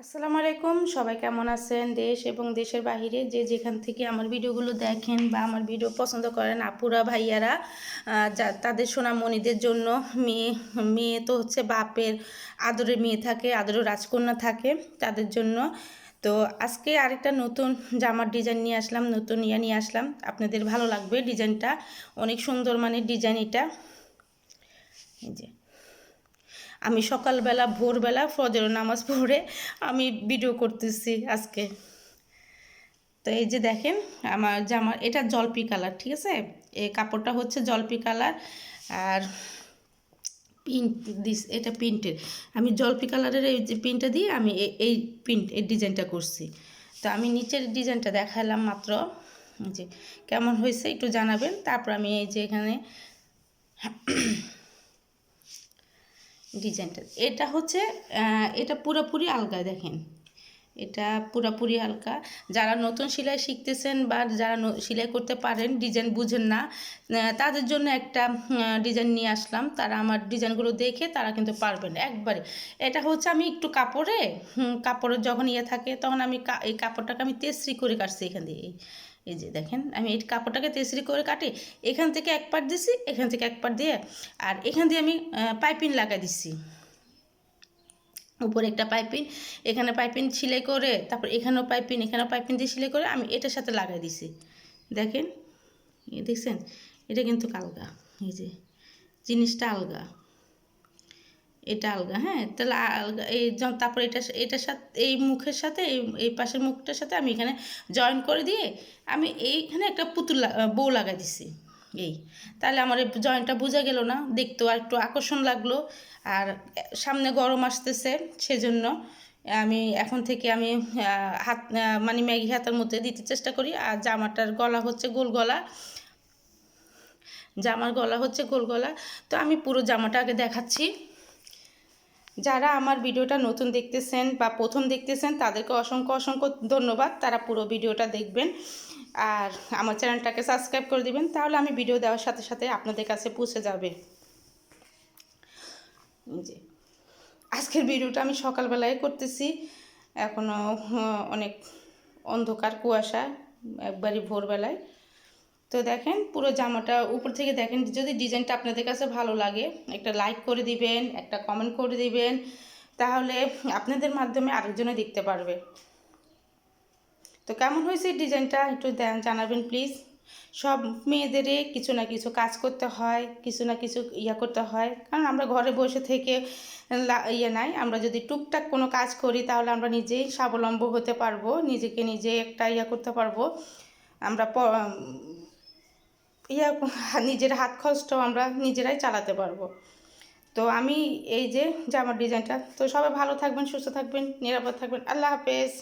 আসসালামু আলাইকুম। সবাই কেমন আছেন? দেশ এবং দেশের বাহিরে যে যেখান থেকে আমার ভিডিওগুলো দেখেন বা আমার ভিডিও পছন্দ করেন, আপুরা, ভাইয়ারা যা তাদের সোনামণিদের জন্য মেয়ে মেয়ে তো হচ্ছে বাপের আদরের মেয়ে থাকে আদরের রাজকন্যা থাকে তাদের জন্য। তো আজকে আরেকটা নতুন জামার ডিজাইন নিয়ে আসলাম, নতুন ইয়া নিয়ে আসলাম। আপনাদের ভালো লাগবে ডিজাইনটা, অনেক সুন্দর মানের ডিজাইন এটা। এই যে। আমি সকালবেলা, ভোরবেলা ফজর নামাজ পড়ে আমি ভিডিও করতেছি আজকে। তো এই যে দেখেন, আমার জামার এটা জলপি কালার ঠিক আছে? এই কাপড়টা হচ্ছে জলপি কালার আর প্রিন্ট দিস, এটা প্রিন্টের আমি জলপি কালারের এই যে প্রিন্টটা দিয়ে আমি এই প্রিন্ট এই ডিজাইনটা করছি। তো আমি নিচের ডিজাইনটা দেখালাম মাত্র। যে কেমন হয়েছে একটু জানাবেন। তারপর আমি এই যে এখানে ডিজাইনটা। এটা হচ্ছে এটা পুরোপুরি আলগা দেখেন। এটা পুরোপুরি হালকা। যারা নতুন সেলাই শিখতেছেন বা যারা সেলাই করতে পারেন, ডিজাইন বুঝেন না তাদের জন্য একটা ডিজাইন নিয়ে আসলাম। তারা আমার ডিজাইনগুলো দেখে তারা কিন্তু পারবেন। একবারে, এটা হচ্ছে আমি একটু কাপড়ে কাপড়ের যখন ইয়ে থাকে, তখন আমি এই কাপড়টাকে আমি তেসরি করে কাটছি এখান দিয়ে। এই- যে দেখেন, আমি এই কাপড়টাকে তেসরি করে কাটি, এখান থেকে এক পাট দিছি, এখান থেকে এক পাট দিয়ে, আর এখান দিয়ে আমি পাইপিং লাগাই দিছি। উপরে একটা পাইপিং, এখানে পাইপিং সেলাই করে, তারপর এখানেও পাইপিং এখানেও পাইপিং দিয়ে সিলাই করে আমি এটার সাথে লাগাই দিছি। দেখেন দেখছেন, এটা কিন্তু আলগা, এই যে, জিনিসটা আলগা। এটা আলগা হ্যাঁ? তাহলে আলগা, এই তারপর এটা এটার সাথে, এই মুখের সাথে, এই এই পাশের মুখটার সাথে আমি এখানে জয়েন করে দিয়ে আমি এইখানে একটা পুতুল বউ লাগাই দিছি, এই। তাহলে আমার এই জয়েন্টটা বোঝা গেল না, দেখতেও একটু আকর্ষণ লাগল। আর সামনে গরম আসতেছে, সেজন্য আমি এখন থেকে আমি হাত মানে ম্যাগি হাতের মধ্যে দিতে চেষ্টা করি। আর জামাটার গলা হচ্ছে গোল গলা। জামার গলা হচ্ছে গোল গলা। তো আমি পুরো জামাটা আগে দেখাচ্ছি। যারা আমার ভিডিওটা নতুন দেখতেছেন বা প্রথম দেখতেছেন, তাদেরকে অসংখ্য অসংখ্য ধন্যবাদ। তারা পুরো ভিডিওটা দেখবেন। আর আমার চ্যানেলটাকে সাবস্ক্রাইব করে দিবেন, তাহলে আমি ভিডিও দেওয়ার সাথে সাথে আপনাদের কাছে পৌঁছে যাবে। যে, আজকের ভিডিওটা আমি সকালবেলায় করতেছি। এখনও অনেক অন্ধকার কুয়াশা, একবারই ভোরবেলায়। তো দেখেন পুরো জামাটা উপর থেকে দেখেন, যদি ডিজাইনটা আপনাদের কাছে ভালো লাগে, একটা লাইক করে দিবেন, একটা কমেন্ট করে দিবেন, তাহলে আপনাদের মাধ্যমে আরেকজনে দেখতে পারবে। তো কেমন হয়েছে ডিজাইনটা একটু জানাবেন প্লিজ সব মেয়েদেরই কিছু না কিছু কাজ করতে হয়, কিছু না কিছু ইয়া করতে হয়। কারণ আমরা ঘরে বসে থেকে ইয়ে নাই, আমরা যদি টুকটাক কোনো কাজ করি, তাহলে আমরা নিজেই স্বাবলম্ব হতে পারব, নিজেকে নিজে একটা ইয়া করতে পারব। আমরা ইয়া নিজের হাত খরচটাও আমরা নিজেরাই চালাতে পারব। তো আমি এই যে জামার ডিজাইনটা, তো সবাই ভালো থাকবেন, সুস্থ থাকবেন, নিরাপদ থাকবেন। আল্লাহ হাফেজ।